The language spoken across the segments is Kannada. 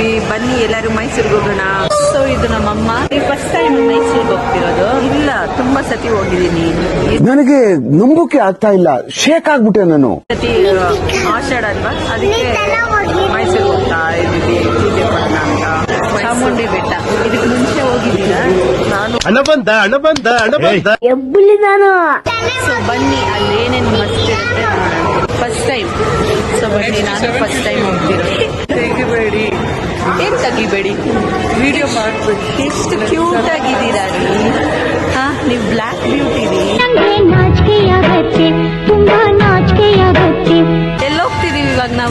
ಬನ್ನಿ ಎಲ್ಲರೂ ಮೈಸೂರಿಗೆ ಹೋಗೋಣ. ಸೊ ಇದು ನಮ್ಮಮ್ಮ. ಫಸ್ಟ್ ಟೈಮ್ ಮೈಸೂರಿಗೆ ಹೋಗ್ತಿರೋದು? ಇಲ್ಲ ತುಂಬಾ ಸತಿ ಹೋಗಿದ್ದೀನಿ. ನನಗೆ ನಂಬೋಕೆ ಆಗ್ತಾ ಇಲ್ಲ. ಶೇಕ್ ಆಗ್ಬಿಟ್ಟೆ ನಾನು. ಸತಿ ಆಷಾಢ ಅಲ್ವಾ? ಅದಕ್ಕೆ ಮೈಸೂರಿಗೆ ಹೋಗ್ತಾ ಇದ್ದೀವಿ. ಪೂಜೆ ಮಾಡೋಣ ಅಂತ. ಚಾಮುಂಡಿ ಬೆಟ್ಟ. ಇದಕ್ಕೆ ಮುಂಚೆ ಹೋಗಿದ್ದೀನಿ ನಾನು ಹಣ ಬಂದ ಸೊ ಬನ್ನಿ ಅಲ್ಲಿ ಏನೇನು ಮಸ್ತ್ ಇರುತ್ತೆ ಫಸ್ಟ್ ಟೈಮ್ ಸೊ ಬನ್ನಿ ನಾನು ಫಸ್ಟ್ ಟೈಮ್ ಹೋಗ್ತಿರೋದು. ಏನ್ ತೆಗಿಬೇಡಿ? ವಿಡಿಯೋ ಮಾಡ್ಬಿಡಿ ಎಷ್ಟು ಕ್ಯೂಟ್ ಆಗಿದ್ದೀರಾ ಹಾ ನೀವು ಬ್ಲ್ಯಾಕ್ ಬ್ಯೂಟಿ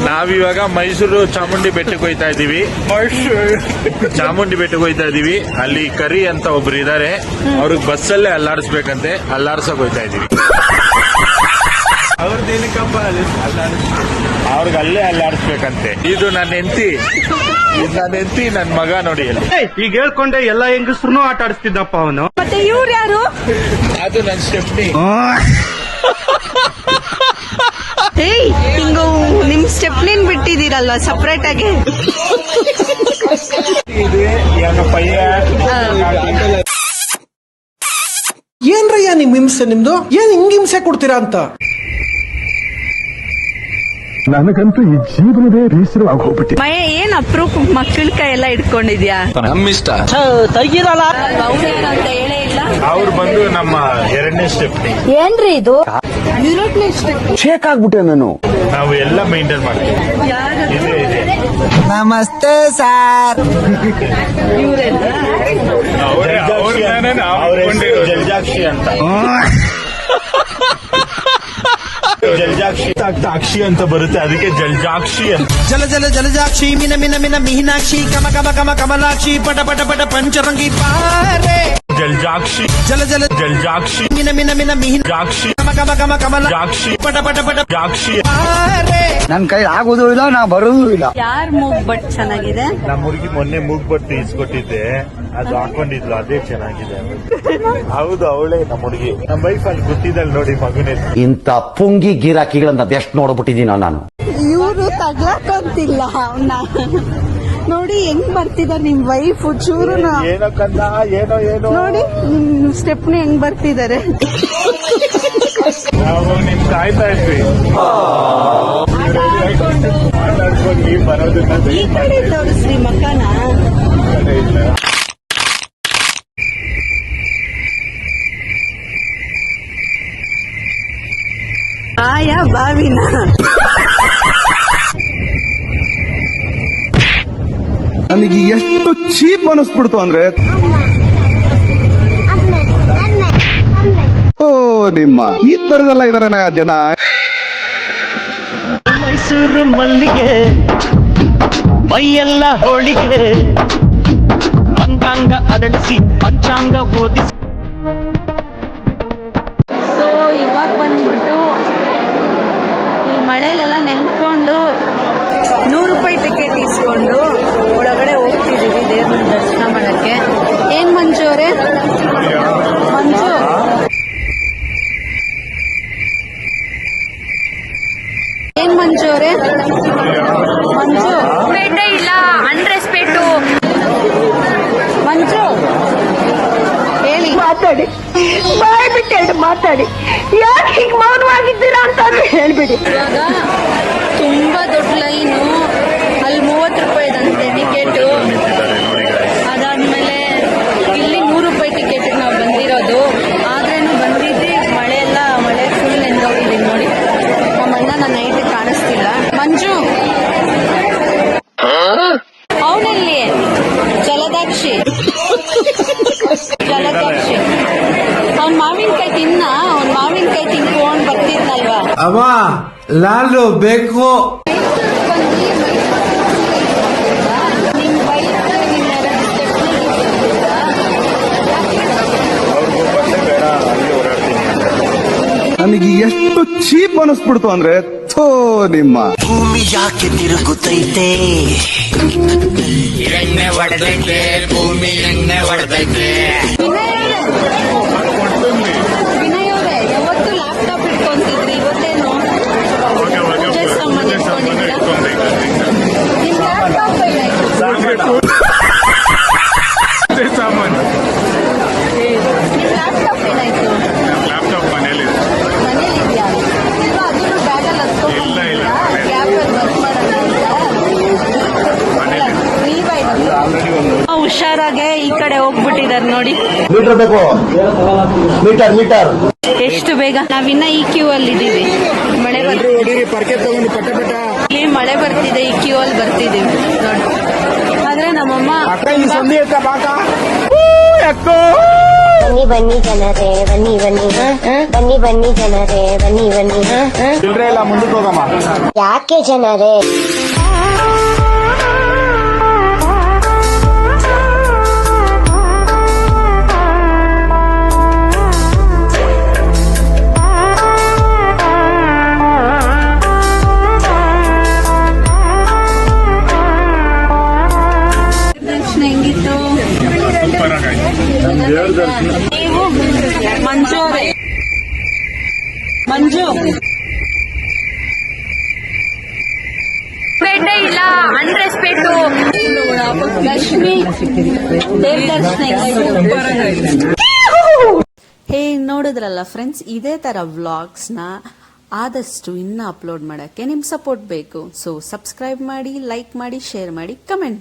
ನಾವಿವಾಗ ಮೈಸೂರು ಚಾಮುಂಡಿ ಬೆಟ್ಟಕ್ಕೆ ಹೋಯ್ತಾ ಇದೀವಿ ಚಾಮುಂಡಿ ಬೆಟ್ಟಕ್ಕೆ ಹೋಯ್ತಾ ಇದೀವಿ ಅಲ್ಲಿ ಕರಿ ಅಂತ ಒಬ್ರು ಇದಾರೆ. ಅವ್ರಿಗೆ ಬಸ್ಸಲ್ಲೇ ಅಲ್ಲಾಡಿಸ್ಬೇಕಂತೆ. ಅಲ್ಲಾಡ್ಸಕ್ ಹೋಯ್ತಾ ಇದೀವಿ ಅವ್ರಿಗೆ ಅಲ್ಲೇ. ಅಲ್ಲಾಡಿಸ್ಬೇಕಂತೆ. ಇದು ನನ್ನ ಹೆಂಡತಿ. ಇದು ನನ್ನ ಹೆಂಡತಿ ನನ್ನ ಮಗ ನೋಡಿ ಅಲ್ಲಿ. ಈಗ ಹೇಳ್ಕೊಂಡೆ ಎಲ್ಲ ಹೆಂಗಸ್ರು ಆಟ ಆಡಿಸ್ತಿದ್ದಪ್ಪ ಅವನು. ಮತ್ತೆ ಇವ್ರು ಯಾರು? ಅದು ನನ್ನ ಸ್ಟೆಪ್ನಿ ಏಯ್ ಹಿಂಗು ನಿಮ್ ಸ್ಟೆಪ್ನಿನ್ ಬಿಟ್ಟಿದ್ದೀರಲ್ವಾ ಸಪ್ರೇಟ್ ಆಗಿ? ಏನ್ರಯ್ಯ ನಿಮ್ ಹಿಂಸೆ ನಿಮ್ದು? ಏನ್ ಹಿಂಗ್ ಹಿಂಸೆ ಕೊಡ್ತೀರಾ ಅಂತ? ನನಗಂತೂ ಈ ಜೀವನದೇ ಬೇಸರವಾಗಿ ಹೋಗ್ಬಿಟ್ಟು ಮಯ ಏನ್ ಅಪ್ರೂಪ್ ಮಕ್ಕಳ ಕೈ ಎಲ್ಲ ಇಟ್ಕೊಂಡಿದ್ಯಾ? ನಮ್ಮಿಷ್ಟ. ಅವ್ರೇನು ಅಂತ ಹೇಳೇ ಇಲ್ಲ ಅವ್ರು ಬಂದು ನಮ್ಮ ಎರಡನೇ ಇದು? ಶೇಕ್ ಆಗ್ಬಿಟ್ಟೆ ನಾನು. ನಾವು ಎಲ್ಲ ಮೈಂಟೈನ್ ಮಾಡ್ತೀವಿ. ಇದೆ ಇದೆ. ನಮಸ್ತೆ ಸರ್ ಅವ್ರ ಹೆಸರು ಜಲ್ಜಾಕ್ಷಿ ಅಂತ. ಜಲ್ಜಾಕ್ಷಿ. ಅಕ್ಷಿ ಅಂತ ಬರುತ್ತೆ ಅದಕ್ಕೆ ಜಲಜಾಕ್ಷಿ ಅಂತ. ಜಲ ಜಲ ಜಲಜಾಕ್ಷಿ ಮಿನ ಮಿನ ಮಿನ ಮೀನಾಕ್ಷಿ ಕಮ ಕಮ ಕಮ ಕಮಲಾಕ್ಷಿ ಪಟ ಪಟ ಪಟ ಪಂಚರಂಗಿ ಪಾರೆ. ಜಲಜಾಕ್ಷಿ. ಜಲ ಜಲ ಜಲಜಾಕ್ಷಿ. ಮಿನ ಮಿನ ಮಿನ ಮೀನಾಕ್ಷಿ ಕಮ ಕಮ ಕಮ ಕಮಲಾಕ್ಷಿ ಪಟ ಪಟ ಪಟ ಜಾಕ್ಷಿ. ಪಾರೆ. ನನ್ ಕೈ ಆಗುದೂ ಇಲ್ಲ ನಾ ಬರುದೂ ಇಲ್ಲ. ಯಾರ್ ಮೂಗ್ ಬಟ್ ಚೆನ್ನಾಗಿದೆ? ನಮ್ಮ ಹುಡುಗಿ ಮೊನ್ನೆ ಮೂಗ್ ಬಟ್ ಇಸ್ಕೊಟ್ಟಿದ್ದೆ ಅದು ಹಾಕೊಂಡಿದ್ಲು ಅದೇ ಚೆನ್ನಾಗಿದೆ. ಹೌದು ಅವಳೇ ನಮ್ಮ ಹುಡುಗಿ. ನಮ್ಮ ವೈಫ್ ಅಲ್ಲಿ ಗೊತ್ತಿದ್ದಲ್ ನೋಡಿ ಮಗುನೇ ಇಂತ ಪುಂಗಿ ಗಿರಾಕಿಗಳನ್ನ ಅದೆಷ್ಟು ನೋಡ್ಬಿಟ್ಟಿದ್ದೀನೋ ನಾನು. ಇವರು ತಗ್ಲಾಕೊಂತಿಲ್ಲ ನೋಡಿ ಹೆಂಗ್ ಬರ್ತಿದಾರೆ ನಿಮ್ ವೈಫ್ ಚೂರು ಏನೋ ಕಂದ ಏನೋ ಏನೋ. ನೋಡಿ ಸ್ಟೆಪ್ನಿ ಹೆಂಗ್ ಬರ್ತಿದಾರೆ ನಾವು ನಿಮ್ ಕಾಯ್ತಾ ಇದ್ವಿ. ಮಾತಾಡ್ಕೊಂಡು ಬರೋದನ್ನ ಈ ಕಡೆ ತೋರಿಸ್ರಿ ಮಕ್ಕನ ಇಲ್ಲ. ಆಯಾ ಬಾವಿನ. ನನಗೆ ಎಷ್ಟು ಚೀಪ್ ಅನಿಸ್ಬಿಡ್ತು ಅಂದ್ರೆ ಓ ನಿಮ್ಮ ಈ ತರದೆಲ್ಲ ಇದಾರೆ ಜನ. ಮೈಸೂರು ಮಲ್ಲಿಗೆ ಮೈಯೆಲ್ಲ ಹೋಳಿಗೆ. ಅಂಗಾಂಗ ಅರಳಿಸಿ ಪಂಚಾಂಗ ಓದಿಸಿ ಮಳೆಲೆಲ್ಲ ನೆನ್ಕೊಂಡು ನೂರು ರೂಪಾಯಿ ಟಿಕೆಟ್ ಇಸ್ಕೊಂಡು ಒಳಗಡೆ ಹೋಗ್ತಿದೀವಿ ದೇವ್ರನ್ನ ದರ್ಶನ ಮಾಡಕ್ಕೆ. ಏನ್ ಮಂಜು ಅವರೇ? ಮಂಜು. ಏನ್ ಮಂಜು ಅವರೇ? ಮಂಜು. ಇಲ್ಲ ಅನ್ರೆಸ್ಪೆಕ್ಟು ಮಂಜು. ಹೇಳಿ. ಮಾತಾಡಿ. ಬಾಯ್ ಬಿಟ್ಟು ಮಾತಾಡಿ. ಯಾಕೆ ಹೀಗೆ ಮೌನವಾಗಿದ್ದೀರಾ ಅಂತಾದ್ರೂ ಹೇಳ್ಬಿಡಿ. ಇವಾಗ ತುಂಬಾ ದೊಡ್ಡ ಲೈನು, ಅಲ್ಲಿ ಮೂವತ್ತು ರೂಪಾಯಿದಂತೆ ಟಿಕೆಟು. ಅದಾದ್ಮೇಲೆ ಇಲ್ಲಿ ನೂರು ರೂಪಾಯಿ ಟಿಕೆಟ್ ನಾವು ಬಂದಿರೋದು. ಆದ್ರೆ ಬಂದಿದ್ದೆ, ಮಳೆ ಎಲ್ಲ, ಮಳೆ ಫುಲ್ ನೆಂದೋಗಿದ್ದೀನಿ ನೋಡಿ. ನಮ್ಮ ಅಣ್ಣ ನನ್ನ ನೈಟ್ ಕಾಣಿಸ್ತಿಲ್ಲ. ಮಂಜು ಅವನಲ್ಲಿ ಜಲದಾಕ್ಷಿ ಜಲದಾಕ್ಷಿ ಅವ್ನ್ ಮಾವಿನಕಾಯಿ ತಿನ್ನ ಅವ್ನ್ ಮಾವಿನಕಾಯಿ ತಿನ್ಕೊಂಡ್ ಬರ್ತಿದ್ನಲ್ವಾ ಅವ ಲಾಲು ಬೇಕು ನಿಮ್ ಬೈಕ್ ನಿಮ್ ಎರಡು ಅವ್ರಿಗೆ ಒಬ್ಬತ್ತೇ ಬೇಡ ಅಲ್ಲಿ ಲಾಲು ಬೇಕು ನನಗೆ ಎಷ್ಟು ಚೀಪ್ ಅನಿಸ್ಬಿಡ್ತು ಅಂದ್ರೆ ಥೋ ನಿಮ್ಮ. ಭೂಮಿ ಯಾಕೆ ತಿರುಗುತ್ತೈತೆ? ಎಣ್ಣೆ ಹೊಡೆದೈತೆ ಭೂಮಿ ಎಣ್ಣೆ ಹೊಡೆದೈತೆ ದರ್ಶನಕ್ಕೆ ಈ ಕಡೆ ಹೋಗ್ಬಿಟ್ಟಿದಾರೆ ನೋಡಿ. ಮೀಟರ್ ಬೇಕು. Meter meter. ಎಷ್ಟು ಬೇಗ? ನಾವಿನ್ನ ಈ ಕ್ಯೂ ಅಲ್ಲಿ ಇದೀವಿ. ಮಳೆ ಬರ್ತಿದೆ ಇಲ್ಲಿ ಮಳೆ ಬರ್ತಿದೆ ಈ ಕ್ಯೂ ಅಲ್ಲಿ ಬರ್ತಿದೀವಿ. ನೋಡಿ. ಆದ್ರೆ ನಮ್ಮಮ್ಮ ಬನ್ನಿ ಬನ್ನಿ ಜನರೇ ಬನ್ನಿ ಬನ್ನಿ. ಬನ್ನಿ ಬನ್ನಿ ಜನರೇ ಬನ್ನಿ ಬನ್ನಿ. ಯಾಕೆ ಜನರೇ? ನೀವು ಮಂಜು. ಅವರೇ ಮಂಜು ಪೇಟೆ ಇಲ್ಲ ಅನ್ರೆಸ್ಪೆಕ್ಟ್ ಲಕ್ಷ್ಮಿ ದೇವ್ ದರ್ಶನ ಹೆಂಗಾಯ್ತು? ಹೇ ನೋಡಿದ್ರಲ್ಲ ಫ್ರೆಂಡ್ಸ್ ಇದೇ ವ್ಲಾಗ್ಸ್ ವ್ಲಾಗ್ಸ್ನ ಆದಷ್ಟು ಇನ್ನೂ ಅಪ್ಲೋಡ್ ಮಾಡೋಕ್ಕೆ ನಿಮ್ಮ ಸಪೋರ್ಟ್ ಬೇಕು. ಸೊ ಸಬ್ಸ್ಕ್ರೈಬ್ ಮಾಡಿ ಲೈಕ್ ಮಾಡಿ ಶೇರ್ ಮಾಡಿ ಕಮೆಂಟ್